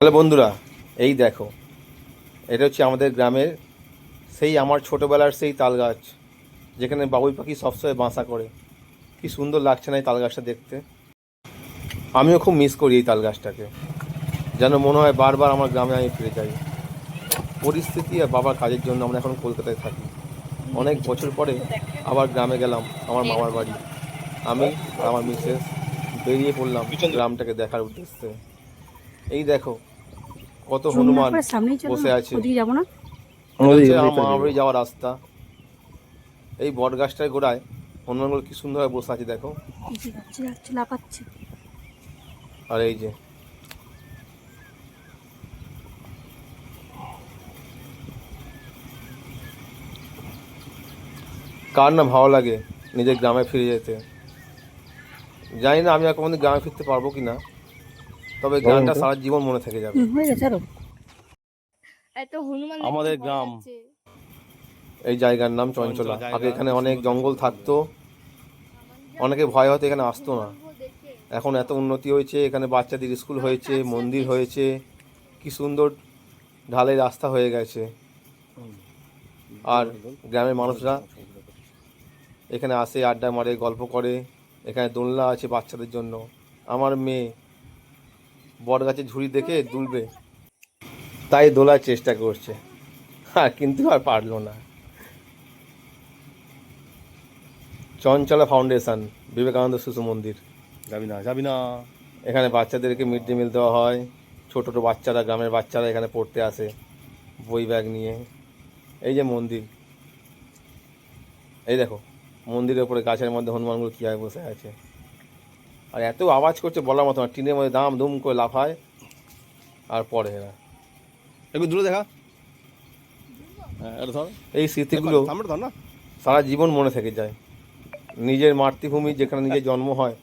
তাহলে বন্ধুরা এই দেখো এটা হচ্ছে আমাদের গ্রামের সেই আমার ছোটোবেলার সেই তাল গাছ যেখানে বাবুই পাখি সবসময় বাসা করে। কি সুন্দর লাগছে না এই তাল গাছটা দেখতে। আমিও খুব মিস করি এই তাল গাছটাকে যেন মনে হয় বারবার আমার গ্রামে আমি ফিরে যাই। পরিস্থিতি আর বাবার কাজের জন্য আমরা এখন কলকাতায় থাকি। অনেক বছর পরে আবার গ্রামে গেলাম আমার মামার বাড়ি। আমি আর আমার মিসেস বেরিয়ে পড়লাম গ্রামটাকে দেখার উদ্দেশ্যে। এই দেখো কত হনুমান বসে আছে। ওদিকে না। এটা হচ্ছে আমার মামার বাড়ি যাওয়ার রাস্তা। এই বট গাছটার গোড়ায় হনুমানগুলো কি সুন্দরভাবে বসে আছে দেখো। আর এই যে। কার না ভালো লাগে নিজের গ্রামে ফিরে যেতে? জানি না আমি আর কোনোদিন গ্রামে ফিরতে পারব কি না তবে গ্রামটা সারা জীবন মনে থেকে যাবে। আমাদের গ্রাম। এই জায়গার নাম চঞ্চলা। আগে এখানে অনেক জঙ্গল থাকতো। অনেকে ভয় হতো এখানে আসতো না। এখন এত উন্নতি হয়েছে এখানে বাচ্চাদের স্কুল হয়েছে মন্দির হয়েছে। কি সুন্দর ঢালাই রাস্তা হয়ে গেছে। আর গ্রামের মানুষরা এখানে আসে আড্ডা মারে গল্প করে। এখানে দোলনা আছে বাচ্চাদের জন্য। আমার মেয়ে বট গাছের ঝুড়ি দেখে দুলবে। তাই দোলার চেষ্টা করছে। হ্যাঁ কিন্তু আর পারল না। চঞ্চলা ফাউন্ডেশন বিবেকানন্দ শিশু মন্দির। যাবি না যাবি না। এখানে বাচ্চাদেরকে মিড ডে মিল দেওয়া হয়। ছোট ছোটো বাচ্চারা গ্রামের বাচ্চারা এখানে পড়তে আসে বই ব্যাগ নিয়ে। এই যে মন্দির। এই দেখো মন্দিরের উপরে গাছের মধ্যে হনুমানগুলো কীভাবে বসে আছে। আর এত আওয়াজ করছে বলার মতো না। টিনের মধ্যে দাম দুম করে লাফায়। আর পড়ে এরা। একটু দূরে দেখা। হ্যাঁ এই স্মৃতিগুলো না। সারা জীবন মনে থেকে যায়। নিজের মাতৃভূমি যেখানে নিজের জন্ম হয়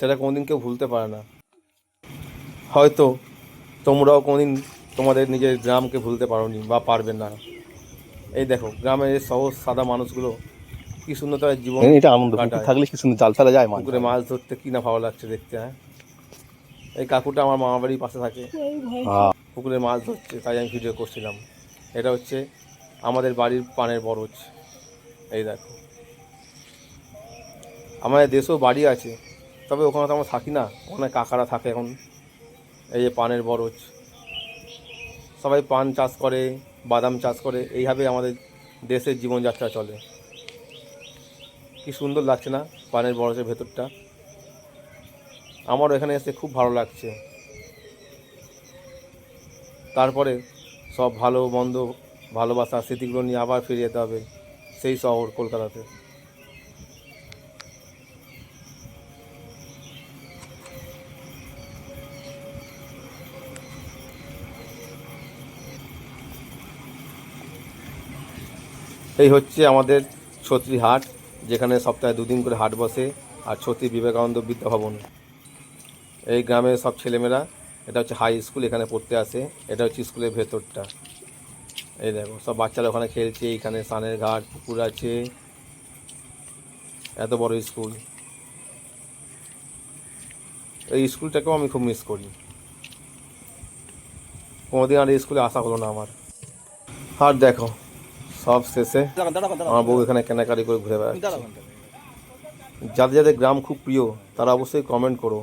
সেটা কোনোদিন কেউ ভুলতে পারে না। হয়তো তোমরাও কোনোদিন তোমাদের নিজের গ্রামকে ভুলতে পারোনি বা পারবে না। এই দেখো গ্রামের সহজ সাদা মানুষগুলো কি সুন্দর তাদের জীবন এটা আনন্দ কাটায়। থাকলে কি সুন্দর জাল ফেলা যায় মাছ পুকুরে মাছ ধরতে কি না ভালো লাগছে দেখতে হ্যাঁ? এই কাকুটা আমার মামা বাড়ির পাশে থাকে। হ্যাঁ। পুকুরে মাছ ধরছে তাই আমি ভিডিও করছিলাম। এটা হচ্ছে আমাদের বাড়ির পানের বরজ। এই দেখো। আমাদের দেশেও বাড়ি আছে তবে ওখানে তো আমরা থাকি না। ওখানে কাকারা থাকে এখন। এই যে পানের বরজ। সবাই পান চাষ করে বাদাম চাষ করে এইভাবে আমাদের দেশের জীবনযাত্রা চলে। কি সুন্দর লাগছে না পানের বরফের ভেতরটা? আমারও এখানে এসে খুব ভালো লাগছে। তারপরে সব ভালো, মন্দ ভালোবাসা স্মৃতিগুলো নিয়ে আবার ফিরে যেতে হবে সেই শহর কলকাতাতে। এই হচ্ছে আমাদের ছত্রী হাট যেখানে সপ্তাহে দুদিন করে হাট বসে আর ছত্রী বিবেকানন্দ বিদ্যাভবন। এই গ্রামের সব ছেলেমেয়েরা, এটা হচ্ছে হাই স্কুল এখানে পড়তে আসে, এটা হচ্ছে স্কুলের ভেতরটা। এই দেখো, সব বাচ্চারা ওখানে খেলছে এখানে সানের ঘাট, পুকুর আছে। এত বড় স্কুল। এই স্কুলটাকেও আমি খুব মিস করি। কোনোদিন আর এই স্কুলে আসা হলো না আমার। আর দেখো সব শেষে আমার বউ এখানে কেনাকাটি করে ঘুরে বেড়াচ্ছে। যাদের যাদের গ্রাম খুব প্রিয়, তারা অবশ্যই কমেন্ট করো।